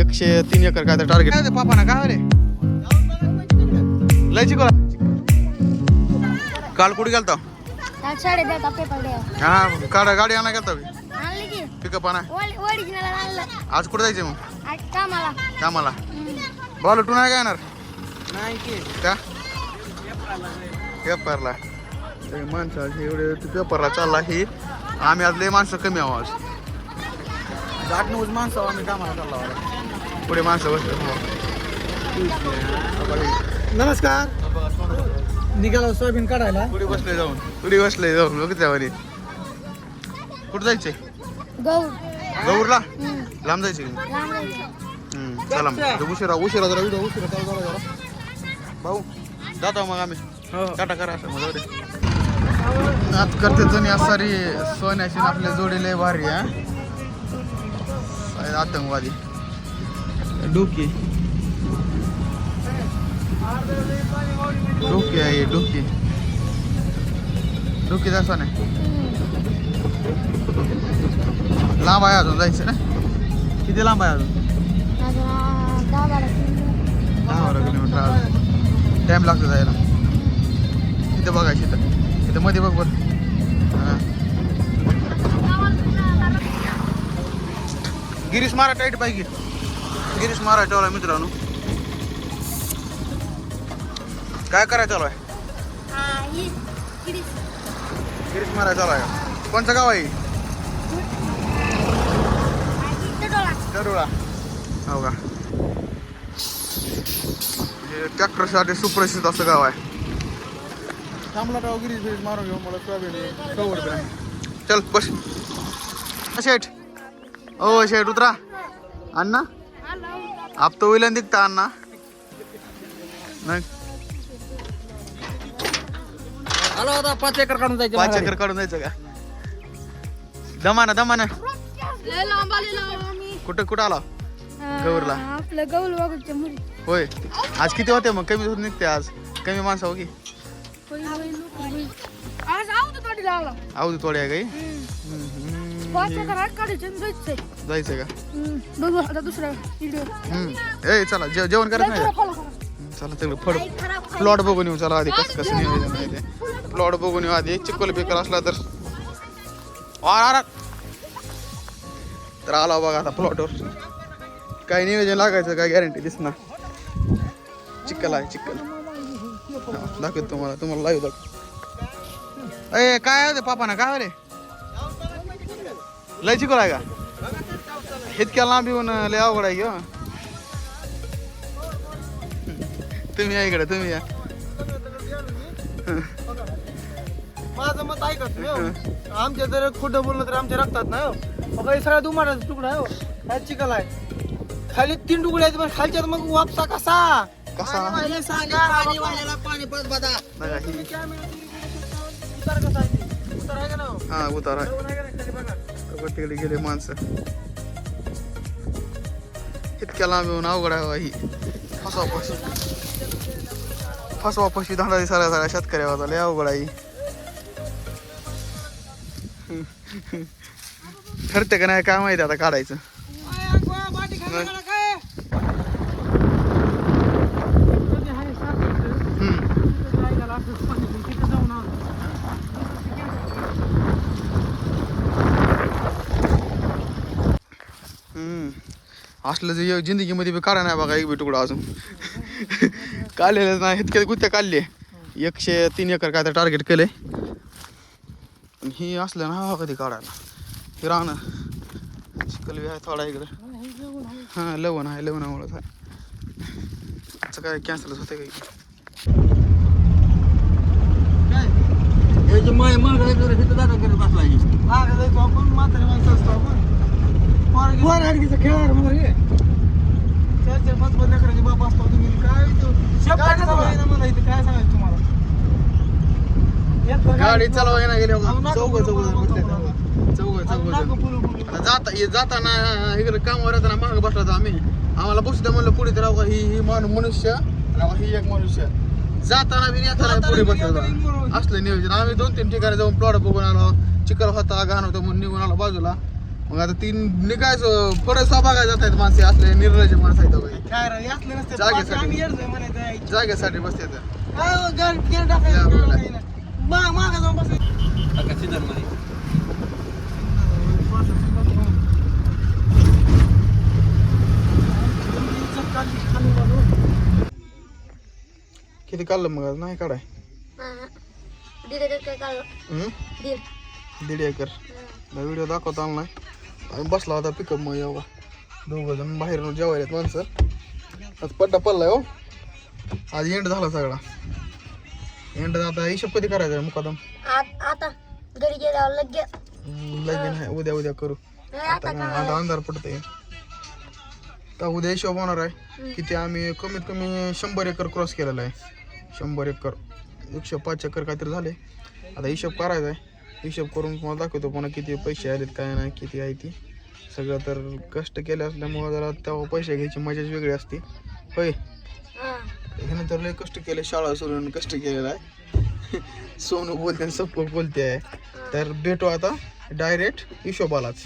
एकशे तीन एकर काय टार्गेट काय पापा ना काय रे? लय चिकला काल कुठे गेलता? पेपर हा काढा गाडी आणा गेलता आणले की. पिकअप आणा. ओरिजिनल आणलं. आज कुठे जायचं मग? आज कामाला. कामाला. बॉल उठून आहे काय येणार? नाही की. का? पेपरला. ते माणसं एवढे पेपरला चालला ही. आम्ही आज लय माणसं कमी आहो आज. आठ नऊच माणसं आम्ही कामाला चाललो. आहोत. पुढे माणसं बसले नमस्कार. निघालो सोयाबीन काढायला. पुढे बसले जाऊन. पुढे बसले जाऊन बघ त्यावर कुठं जायचंय गौरला? लांब जायचे लांब जायचं. हम्म, चला मग. उशिरा उशिरा जरा उशिरा चालू झाला जरा. भाऊ जातो मग आम्ही. हो. टाटा करा असं मग जाऊ नात करते जुनी असारी सोन्याची आणि आपले जोडी लय भारी हा. आहे आतंकवादी. डोके. डोके आहे डोके. डोके जायचं नाही. लांब आहे अजून जायचं ना? किती लांब आहे अजून? दहा बारा किलोमीटर. अजून. टाईम लागतो जायला. इथं बघायचं इथं. इथं मध्ये बघ बरं. हां. गिरीश मारा टाईट पाहिजे गिरीश मारा ठेवला मित्रांनो. काय करायचं चालू आहे? हा, ही. गिरीश. मारा चालू आहे. कोणचं गाव आहे. तरुळा हो का? हे ट्रॅक्टरसाठी सुप्रसिद्ध असं गाव आहे. थांबला राव गिरीश? बिरीश मारून घेऊ मला नाही. चल बस. शेठ. ओ शेठ उतरा. अण्णा? आप तो विलन दिखता अण्णा नाही। आलो आता पाच एकर काढून जायचं पाच. एकर काढून जायचं का? दमाना दमाना. आम्ही. कुठं कुठं आला? गौरला. आपलं गौल वागूच्या मुली. होय. आज किती होते मग? कमी होत निघते आज. कमी माणसं हो की. होईल, होईल, होईल. आज गाडी लावला आवडी थोडी आहे काही? काढायचे जायचंय जायचं. का? हम्म, बघू आता दुसरा व्हिडिओ हम्म. ए चला जे जेवण करत नाही का? चला सगळं फड प्लॉट बघून येऊ चला आधी कसं कसं नियोजन आहे ते. प्लॉट बघून येऊ आधी. चिक्कल बेकर असला तर. तर आला बघा आता प्लॉटवर काय नियोजन लागायचं काय गॅरंटी दिसणार. चिक्कल आहे चिक्कल हा, दाखवतो तुम्हाला. तुम्हाला लाईव्ह दाखव ए काय पापा ना काय रे? लय चिकल आहे का? इतक्या लांब येऊन लय अवघड आहे हो. तुम्ही या इकडे तुम्ही या. माझं मत ऐकत नाही हो. आमच्या जर खोटं बोललं तर आमच्या रक्तात नाही हो. बघा हे सगळ्या दुमाराचा तुकडा आहे हो. हा चिकल आहे. खाली तीन तुकडे आहेत पण खालच्यात मग वापसा कसा? कसा? हे. बघा, ही उतार कसा आहे? ते? उतार आहे का ना हो? हा उतार आहे. तिकडे गेले माणसं. इतक्या लांब येऊन अवघड आहे ही फसवा फशी फसवा फशी धाडा दिसायला सगळ्या शेतकऱ्यावर लय अवघड आहे. ठरते का नाही काय माहिती आता काढायचं आय, अगवा, माती खाली नाही. मला काय? कधी आहे सारखं इथं. हम्म. तिथं जायला लागतं पाणी, तिथं जाऊन आलो. हम्म. असलं जे जिंदगीमध्ये बी काढा नाही बघा एक बी तुकडा अजून. काढलेलं नाही. इतके गुत्त्या काढले. एकशे तीन एकर काय तर टार्गेट केले पण ही असलं ना कधी काढायला? हे राहणं चिकल बी आहे थोडा इकडं. हां लवण आहे लवणामुळंच आहे. असं काय कॅन्सलच होते काही मागं जायचो आपण, म्हातारी माणसं असतो आपण. पोर हाडकीचं खेळणार मग रे. चार चार पाच पाच लेकराचे बाप असतो तुम्ही. काय तो- काय कसं व्हायना मला इथं, काय सांगायचं तुम्हाला? एक तर गाडी चालवा येणार गेले चौघ चौघ. चौघ चौघ. जाता जाताना इकडे कामावर येताना मागं बसला होता आम्ही आम्हाला बसू द्या म्हणलं पुढे तर ही ही मनुष्य ही एक मनुष्य जाताना बी येताना पुढे बसला. असलं नियोजन आम्ही दोन तीन ठिकाणी जाऊन प्लॉट बघून आलो चिकल होता घाण होतं म्हणून निघून आलो बाजूला मग आता तीन निघायचं परत बघायला जात आहेत माणसे असले निर्णयाचे माणसं आहेत बाई. काय रे, असलं नसतं. जागेसाठी. पाच आम्ही येडलोय म्हणायचं आहे. जागेसाठी बसते तर काय हो, गाडी गेअर टाकायचं, या, बरोबर आहे. काही नाही. मा- मागं जाऊन बसायचं. किती काढलं मग आज? नाही काढाय दीड काय काढलं हम्म? दीड दीड एकर. व्हिडिओ दाखवता आला नाही आम्ही बसला होता पिकअप मग एवढा दोघं जण बाहेरून जेवायला आहेत माणसं. आज पड्डा पडलाय हो. आज एंड झाला सगळा. एंड आता हिशोब कधी करायचा मुकादम? आता घरी गेल्यावर लगेच. आहे उद्या उद्या करू. आता अंधार पडतंय. तर उद्या हिशोब होणार आहे किती आम्ही कमीत कमी शंभर एकर क्रॉस केलेला आहे. शंभर एकर एकशे पाच एकर काहीतरी झाले. आता हिशोब करायचा आहे. हिशोब करून तुम्हाला दाखवतो पुन्हा किती पैसे आलेत काय नाही किती आहे ती. सगळं तर कष्ट केले असल्यामुळं जरा तेव्हा पैसे घ्यायची मजाच वेगळी असते. होय? ह्यानं तर लय कष्ट केले शाळा सोडून कष्ट केलेला आहे. सोनू बोलते आणि सप्पू बोलते. आहे तर भेटू आता डायरेक्ट हिशोबालाच.